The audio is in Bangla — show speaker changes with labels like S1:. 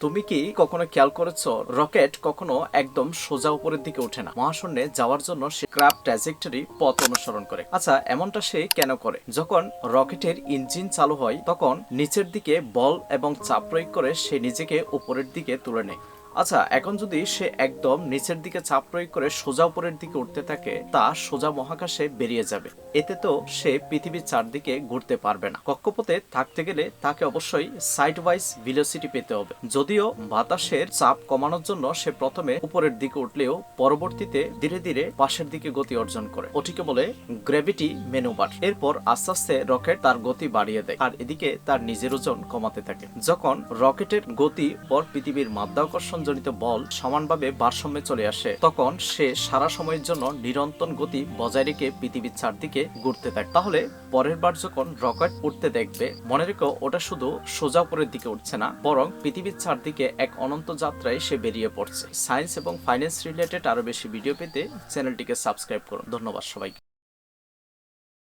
S1: তুমি কি কখনো খেয়াল করেছ, রকেট কখনো একদম সোজা উপরের দিকে ওঠে না? মহাশূন্যে যাওয়ার জন্য সে ক্রাফ ট্র্যাজেক্টরি পথ অনুসরণ করে। আচ্ছা এমনটা সে কেন করে? যখন রকেটের ইঞ্জিন চালু হয়, তখন নিচের দিকে বল এবং চাপ প্রয়োগ করে সে নিজেকে উপরের দিকে তুলে নেয়। আচ্ছা এখন যদি সে একদম নিচের দিকে চাপ প্রয়োগ করে সোজা উপরের দিকে উঠতে থাকে, তা সোজা মহাকাশে বেরিয়ে যাবে। এতে তো সে পৃথিবীর চারদিকে ঘুরতে পারবে না। কক্ষপথে থাকতে গেলে তাকে অবশ্যই সাইড ওয়াইজ ভিলোসিটি পেতে হবে। যদিও বাতাসের চাপ কমানোর জন্য সে প্রথমে উপরের দিকে উঠলেও পরবর্তীতে ধীরে ধীরে পাশের দিকে গতি অর্জন করে। ওটিকে বলে গ্র্যাভিটি মেনুবার এরপর আস্তে আস্তে রকেট তার গতি বাড়িয়ে দেয় আর এদিকে তার নিজের ওজন কমাতে থাকে। যখন রকেটের গতি পর পৃথিবীর মাধ্যাকর্ষণ জনিত বল সমানভাবে ভারসাম্যে চলে আসে। তখন সে সারা সময়ের জন্য নিরন্তর গতি বজায় রেখে পৃথিবীর চারদিকে ঘুরতে থাকে। তাহলে পরের বার যখন রকেট উঠতে দেখবে, মনে রেখো ওটা শুধু সোজা উপরের দিকে উঠছে না, বরং পৃথিবীর চারদিকে এক অনন্ত যাত্রায় সে বেরিয়ে পড়ছে। সায়েন্স এবং ফাইন্যান্স রিলেটেড আরও বেশি ভিডিও পেতে চ্যানেলটিকে সাবস্ক্রাইব করুন। ধন্যবাদ সবাইকে।